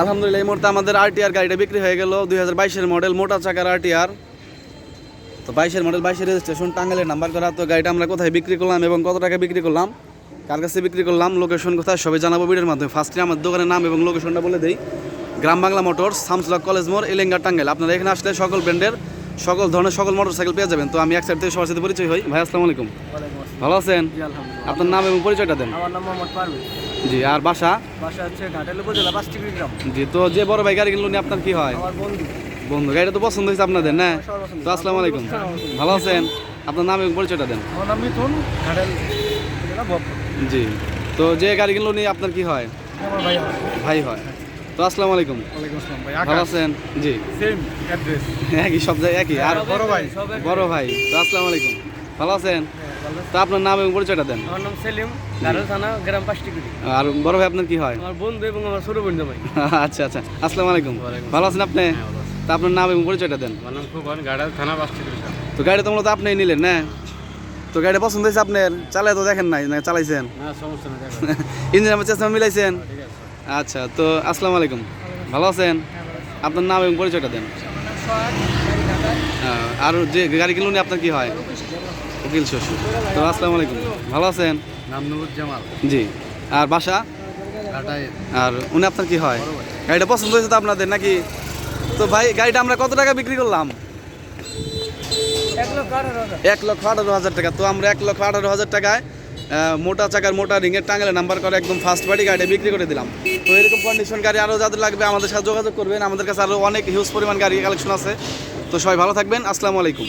আলহামদুলিল্লাহ, এই মুহূর্তে আমাদের আরটিআর গাড়িটা বিক্রি হয়ে গেল, দুই হাজার বাইশের মডেল মোটা চাকার আরটিআর তো বাইশের মডেল বাইশের রেজিস্ট্রেশন টাঙ্গালের নাম্বার করা। তো গাড়িটা আমরা কোথায় বিক্রি করলাম এবং কত টাকা বিক্রি করলাম, কার কাছে বিক্রি করলাম লোকেশন কোথায়, সবাই জানাব ভিডিওর মাধ্যমে। ফার্স্টে আমার দোকানের নাম এবং লোকেশনটা বলে দিই। গ্রাম বাংলা মোটরস সামসলা কলেজ মোড়, এলেঙ্গা, টাঙ্গাইল। আপনারা এখানে আসলে সকল ব্র্যান্ডের সকল ধরনের সকল মোটরসাইকেল পেয়ে যাবেন। তো আমি এক সাইড থেকে সবার সাথে পরিচয় হই। ভাই আসসালামু আলাইকুম। ভালো আছেন? আপনার নাম এবং পরিচয়টা দেন। আমার নাম মোহাম্মদ পারভেজ জি আর বাসা? বাসা হচ্ছে ঘাটাল উপজেলা পাঁচটিগ্রি গ্রাম। জি তো যে বড় ভাই গাড়ি কিনলো উনি আপনার কি হয়? আমার বন্ধু। বন্ধু গাড়িটা তো পছন্দ হয়েছে আপনাদের না? তো আসসালামু আলাইকুম। ভালো আছেন? আপনার নাম এবং পরিচয়টা দেন। আমার নাম মিথুন ঘাটাল জি তো যে গাড়ি কিনলো উনি আপনার কি হয়। ভাই হয়। তো আসসালামু আলাইকুম। ওয়ালাইকুম আসসালাম ভাই। ভালো আছেন? জি। সেম অ্যাড্রেস একই সব জায়গায় একই। আর বড় ভাই বড় ভাই তো আসসালামু আলাইকুম। ভালো আছেন? তো আপনার নাম এবং পরিচয়টা দেন। আমার নাম সেলিম থানা গ্রাম আর বড় ভাই আপনার কি হয়? আমার বন্ধু এবং আমার ছোট বন্ধু ভাই আচ্ছা আচ্ছা। আসসালামু আলাইকুম। ভালো আছেন আপনি? তো আপনার নাম এবং পরিচয়টা দেন। আমার নাম খুব ঘাটাল থানা তো গাড়ি তো মূলত আপনি নিলেন না? তো গাড়িটা পছন্দ হয়েছে আপনার? চালাই তো দেখেন নাই না চালাইছেন? ইঞ্জিন আমার চেষ্টা মিলাইছেন? ঠিক আছে। আচ্ছা তো আসসালামু আলাইকুম। ভালো আছেন? আপনার নাম এবং পরিচয়টা দেন। হ্যাঁ, আর যে গাড়ি কিনুন আপনার কি হয়? উকিল শ্বশুর। তো আসসালামু আলাইকুম। ভালো আছেন? নাম জামাল জি। আর বাসা? আর উনি আপনার কি হয়? গাড়িটা পছন্দ হয়েছে তো আপনাদের নাকি? তো ভাই গাড়িটা আমরা কত টাকা বিক্রি করলাম? এক লক্ষ আঠারো হাজার। এক লক্ষ আঠারো হাজার টাকা। তো আমরা এক লক্ষ আঠারো হাজার টাকায় মোটা চাকার মোটা রিংয়ের টাঙ্গেলে নাম্বার করে একদম ফার্স্ট বাড়ি গাড়ি বিক্রি করে দিলাম। তো এরকম কন্ডিশন গাড়ি আরও যাদের লাগবে আমাদের সাথে যোগাযোগ করবেন। আমাদের কাছে আরও অনেক হিউজ পরিমাণ গাড়ি কালেকশন আছে। তো সবাই ভালো থাকবেন। আসসালামু আলাইকুম।